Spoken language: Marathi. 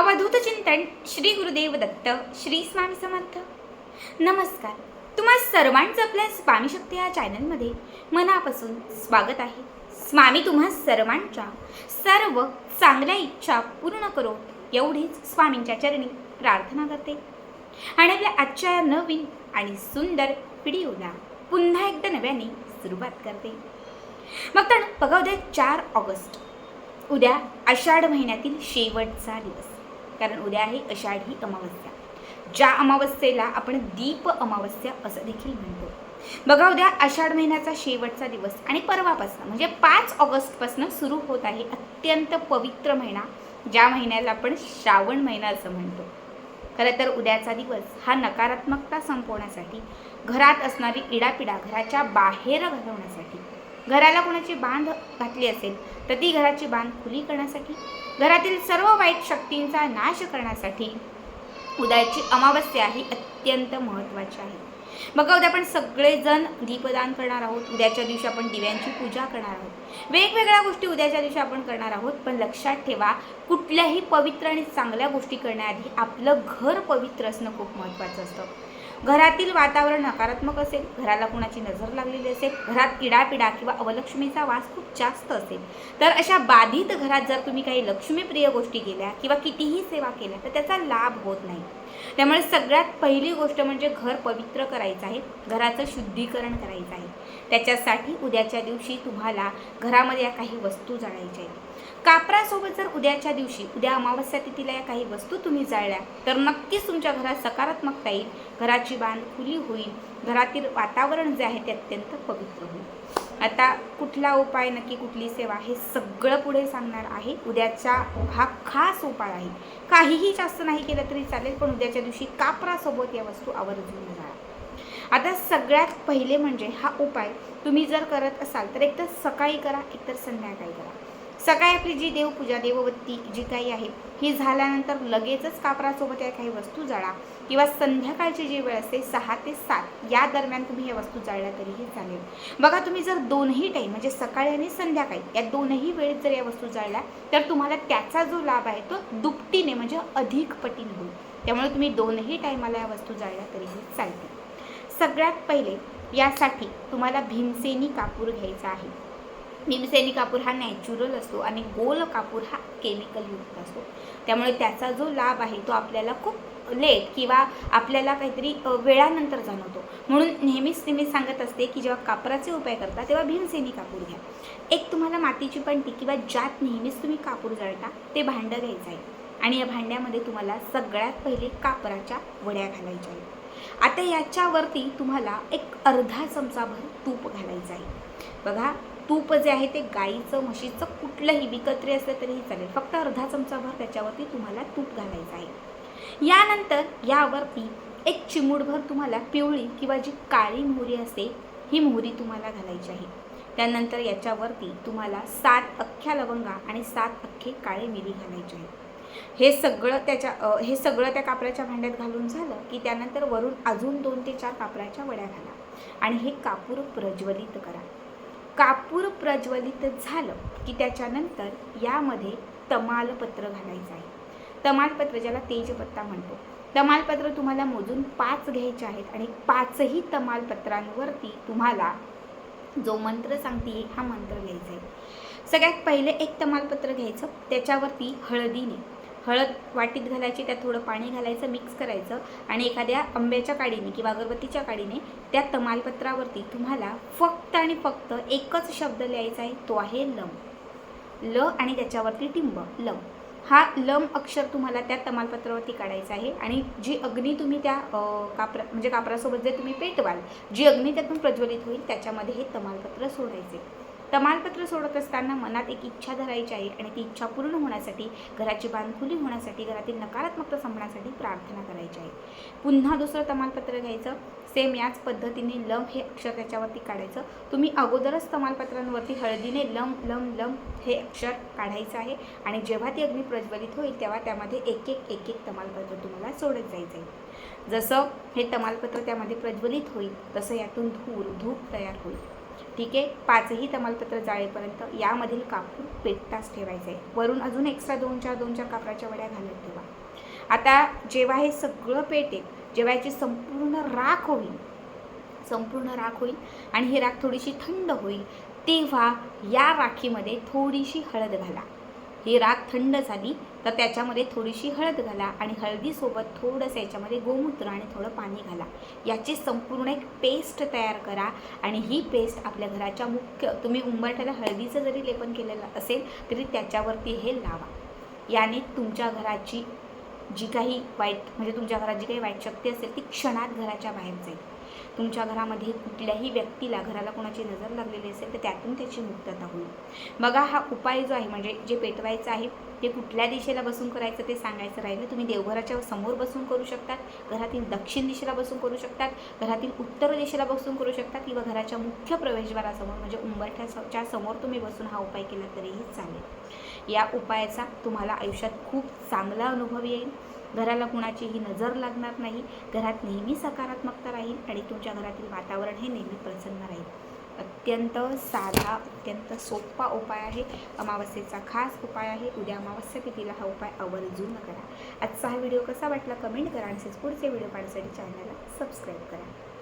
अवधूत चिंतन श्री गुरुदेव दत्त श्री स्वामी समर्थ. नमस्कार. तुम्हा सर्वांचं आपल्या स्वामी शक्ती या चॅनलमध्ये मनापासून स्वागत आहे. स्वामी तुम्हा सर्वांच्या सर्व चांगल्या इच्छा पूर्ण करो एवढीच स्वामींच्या चरणी प्रार्थना करते. आणि आपल्या आजच्या या नवीन आणि सुंदर व्हिडिओला पुन्हा एकदा नव्याने सुरुवात करते. मग तर बघा उद्या चार ऑगस्ट. उद्या आषाढ महिन्यातील शेवटचा दिवस. कारण उद्या आहे आषाढी अमावस्या. ज्या अमावस्येला आपण दीप अमावस्या असं देखील म्हणतो. बघा उद्या आषाढ महिन्याचा शेवटचा दिवस आणि परवापासून म्हणजे पाच ऑगस्टपासून सुरू होत आहे अत्यंत पवित्र महिना ज्या महिन्याला आपण श्रावण महिना असं म्हणतो. खरं तर उद्याचा दिवस हा नकारात्मकता संपवण्यासाठी घरात असणारी इडापिडा घराच्या बाहेर घालवण्यासाठी घराला कोणाची बांध घातली असेल तर ती घराची बांध खुली करण्यासाठी घरातील सर्व वाईट शक्तींचा नाश करण्यासाठी उद्याची अमावस्या ही अत्यंत महत्त्वाची आहे. बघा उद्या आपण सगळेजण दीपदान करणार आहोत. उद्याच्या दिवशी आपण दिव्यांची पूजा करणार आहोत. वेगवेगळ्या गोष्टी उद्याच्या दिवशी आपण करणार आहोत पण लक्षात ठेवा कुठल्याही पवित्र आणि चांगल्या गोष्टी करण्याआधी आपलं घर पवित्र असणं खूप महत्त्वाचं असतं. घरातील वातावरण नकारात्मक असेल घराला कुणाची नजर लागलेली असेल घरात किडापिडा किंवा अवलक्ष्मीचा वास खूप जास्त असेल तर अशा बाधित घरात जर तुम्ही काही लक्ष्मीप्रिय गोष्टी केल्या किंवा कितीही सेवा केल्या तर त्याचा लाभ होत नाही. त्यामुळे सगळ्यात पहिली गोष्ट म्हणजे घर पवित्र करायचं आहे घराचं शुद्धीकरण करायचं आहे. त्याच्यासाठी उद्याच्या दिवशी तुम्हाला घरामध्ये या काही वस्तू जाळायच्या आहेत. कापरासोबत जर उद्याच्या दिवशी उद्या अमावस्या तिथीला या काही वस्तू तुम्ही जाळल्या तर नक्कीच तुमच्या घरात सकारात्मकता येईल. घराची बांध खुली होईल. घरातील वातावरण जे आहे ते अत्यंत पवित्र होईल. आता कुठला उपाय नक्की कुठली सेवा हे सगळं पुढे सांगणार आहे. उद्याचा हा खास उपाय आहे. काहीही जास्त नाही केलं तरी चालेल पण उद्याच्या दिवशी कापरासोबत या वस्तू आवर्जून जाळा आता सगळ्यात पहिले म्हणजे हा उपाय तुम्ही जर करत असाल तर एकतर सकाळी करा एकतर संध्याकाळी करा. सकाळी आपली जी देवपूजा देववत्ती जी काही आहे ही झाल्यानंतर लगेचच कापरासोबत या काही वस्तू जाळा. किंवा संध्याकाळची जी वेळ असते सहा ते सात या दरम्यान तुम्ही या वस्तू जाळल्या तरीही चालेल. बघा तुम्ही जर दोनही टाईम म्हणजे सकाळी आणि संध्याकाळी या दोनही वेळेत जर या वस्तू जाळल्या तर तुम्हाला त्याचा जो लाभ आहे तो दुपटीने म्हणजे अधिक पटीने होईल. त्यामुळे तुम्ही दोनही टाईमाला या वस्तू जाळल्या तरीही चालतील. सगळ्यात पहिले यासाठी तुम्हाला भीमसेनी कापूर घ्यायचा आहे. भीमसेनी कापूर हा नॅचरल असतो आणि गोल कापूर हा केमिकलयुक्त असतो. त्यामुळे त्याचा जो लाभ आहे तो आपल्याला खूप लेट किंवा आपल्याला काहीतरी वेळानंतर जाणवतो. म्हणून नेहमीच नेहमीच सांगत असते की जेव्हा कापराचे उपाय करता तेव्हा भीमसेनी कापूर घ्या. एक तुम्हाला मातीची पणती किंवा ज्यात नेहमीच तुम्ही कापूर जळता ते भांडं घ्यायचं आहे. आणि या भांड्यामध्ये तुम्हाला सगळ्यात पहिले कापराच्या वड्या घालायच्या आहेत. आता याच्यावरती तुम्हाला एक अर्धा चमचाभर तूप घालायचं आहे. बघा तूप जे आहे ते गाईचं म्हशीचं कुठलंही विकत्री असलं तरीही चालेल. फक्त अर्धा चमचाभर त्याच्यावरती तुम्हाला तूप घालायचं आहे. यानंतर यावरती एक चिमूटभर तुम्हाला पिवळी किंवा जी काळी मोहरी असते ही मोहरी तुम्हाला घालायची आहे. त्यानंतर याच्यावरती तुम्हाला सात अख्ख्या लवंगा आणि सात अख्खे काळे मिरी घालायचे आहेत हे सगळं त्याच्या हे सगळं त्या कापराच्या भांड्यात घालून झालं की त्यानंतर वरून अजून दोन ते चार कापराच्या वड्या घाला. आणि हे कापूर प्रज्वलित करा. कापूर प्रज्वलित झालं की त्याच्यानंतर यामध्ये तमालपत्र घालायचं आहे. तमालपत्र ज्याला तेजपत्ता म्हणतो. तमालपत्र तुम्हाला मोजून पाच घ्यायचे आहेत आणि पाचही तमालपत्रांवरती तुम्हाला जो मंत्र सांगते हा मंत्र घ्यायचा आहे. सगळ्यात पहिले एक तमालपत्र घ्यायचं त्याच्यावरती हळदीने हळद वाटीत घालायची त्यात थोडं पाणी घालायचं मिक्स करायचं आणि एखाद्या आंब्याच्या काडीने किंवा अगरबत्तीच्या काडीने त्या तमालपत्रावरती तुम्हाला फक्त आणि फक्त एकच शब्द लिहायचा आहे तो आहे लम. ल आणि त्याच्यावरती टिंब लम. हा लम अक्षर तुम्हाला त्या तमालपत्रावरती काढायचा आहे आणि जी अग्नी तुम्ही त्या कापरा म्हणजे कापरासोबत जे तुम्ही पेटवाल जी अग्नी त्यातून प्रज्वलित होईल त्याच्यामध्ये हे तमालपत्र सोडायचे. तमालपत्र सोडत असताना मनात एक इच्छा धरायची आहे आणि ती इच्छा पूर्ण होण्यासाठी घराची बांधखुली होण्यासाठी घरातील नकारात्मकता संपण्यासाठी प्रार्थना करायची आहे. पुन्हा दुसरं तमालपत्र घ्यायचं. सेम याच पद्धतीने लम हे अक्षर त्याच्यावरती काढायचं. तुम्ही अगोदरच तमालपत्रांवरती हळदीने लम लम लम हे अक्षर काढायचं आहे आणि जेव्हा ती अग्नी प्रज्वलित होईल तेव्हा त्यामध्ये एक एक एक एक तमालपत्र तुम्हाला सोडत जायचं आहे. जसं हे तमालपत्र त्यामध्ये प्रज्वलित होईल तसं यातून धूर धूप तयार होईल. ठीक आहे? पाचही तमालपत्र जाळेपर्यंत यामधील कापूर पेटताच ठेवायचं. आहे वरून अजून एक्स्ट्रा दोन चार दोन चार कापराच्या वड्या घालत ठेवा. आता जेव्हा हे सगळं पेटेल जेव्हा याची संपूर्ण राख होईल संपूर्ण राख होईल आणि ही राख थोडीशी थंड होईल तेव्हा या राखीमध्ये थोडीशी हळद घाला. ही राख थंड झाली तर त्याच्यामध्ये थोडीशी हळद घाला आणि हळदीसोबत थोडंसं याच्यामध्ये गोमूत्र आणि थोडं पाणी घाला. याची संपूर्ण एक पेस्ट तयार करा आणि ही पेस्ट आपल्या घराच्या मुख्य तुम्ही उंबरठ्याला हळदीचं जरी लेपन केलेलं असेल तरी त्याच्यावरती हे लावा. याने तुमच्या घराची जी काही वाईट म्हणजे तुमच्या घरात जी काही वाईट शक्ती असेल ती क्षणात घराच्या बाहेर जाईल. तुमच्या घरामध्ये कुठल्याही व्यक्तीला घराला कोणाची नजर लागलेली असेल तर त्यातून त्याची मुक्तता होईल. बघा हा उपाय जो आहे म्हणजे जे पेटवायचं आहे ते कुठल्या दिशेला बसून करायचं ते सांगायचं राहिलं तुम्ही देवघराच्या समोर बसून करू शकतात घरातील दक्षिण दिशेला बसून करू शकतात घरातील उत्तर दिशेला बसून करू शकतात किंवा घराच्या मुख्य प्रवेशद्वारासमोर म्हणजे उंबरठ्याच्या समोर तुम्ही बसून हा उपाय केला तरीही चालेल. या उपायाचा तुम्हाला आयुष्यात खूप चांगला अनुभव येईल. घराला कुणाचीही नजर लागणार नाही. घरात नेहमी सकारात्मकता राहील आणि तुमच्या घरातील वातावरण हे नेहमी प्रसन्न राहील. अत्यंत साधा अत्यंत सोपा उपाय आहे. अमावस्येचा खास उपाय आहे. उद्या अमावस्या तिथीला हा उपाय आवर्जून करा. आजचा हा व्हिडिओ कसा वाटला कमेंट करा आणि पुढचे व्हिडिओ पाहण्यासाठी चॅनलला सबस्क्राईब करा.